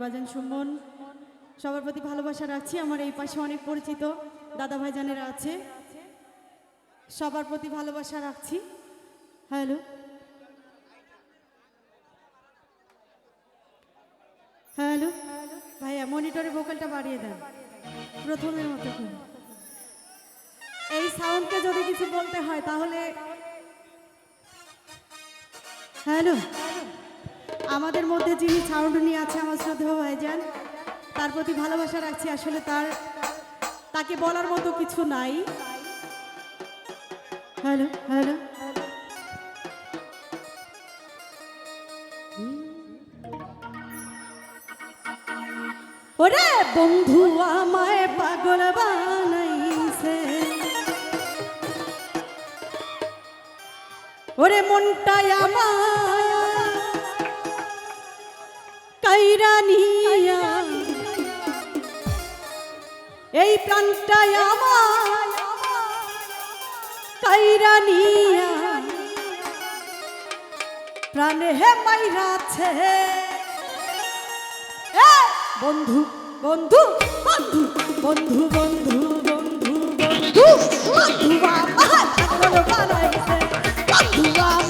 বাজান সুমন, সবার প্রতি ভালোবাসা রাখছি, আমার এই পাশে অনেক পরিচিত দাদা ভাইজানেরা আছে। সবার প্রতি ভালোবাসা রাখছি। হ্যালো। হ্যালো। ভাইয়া, মনিটরে ভোকালটা বাড়িয়ে দেন। প্রথমের মতো এই সাউন্ডকে যদি কিছু বলতে হয়, তাহলে হ্যালো। আমাদের মধ্যে যিনি সাউন্ড নিয়ে আছে, আমার শ্রদ্ধেয় ভাইজান, তার প্রতি ভালোবাসা রাখছি। আসলে তার, তাকে বলার মতো কিছু নাই। Hello hello. ওরে বন্ধু আমায় পাগল বানাইছে। ওরে মনটাই আমার কাইরা এই প্রাণটাই আমার কাইরা নিয়া প্রাণে হে মাইরাছে বন্ধু বন্ধু বন্ধু বন্ধু বন্ধু বন্ধু বন্ধু বন্ধু আমার বন্ধু আমার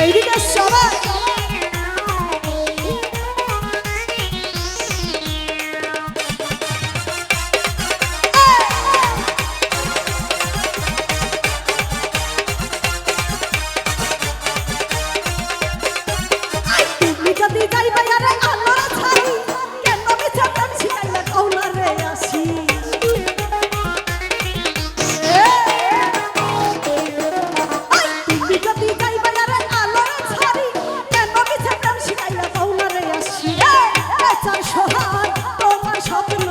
এইদিকে সবাই। তোমার স্বপ্ন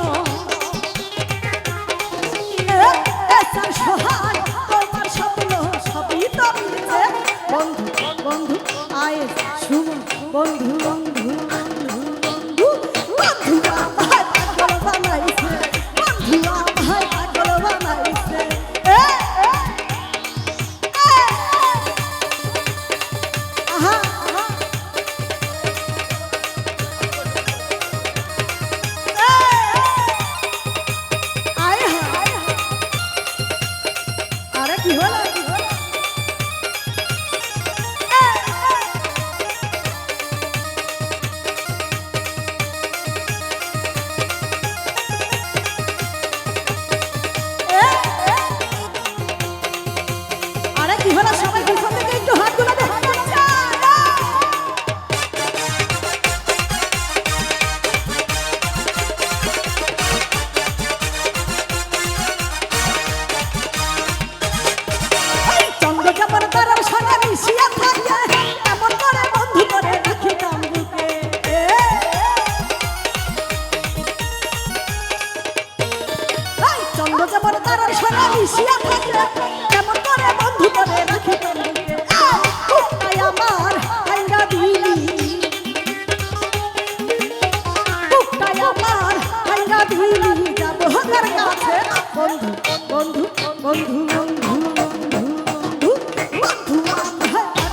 ভুলি যাব তার কাছে বন্ধু বন্ধু বন্ধু বন্ধু বন্ধু বন্ধু বন্ধু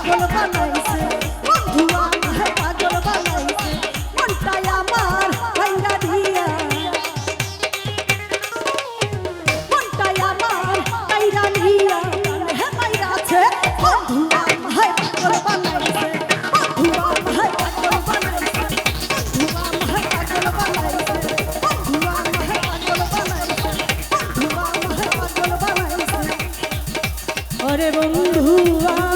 পাগল বানাই ওরে বন্ধু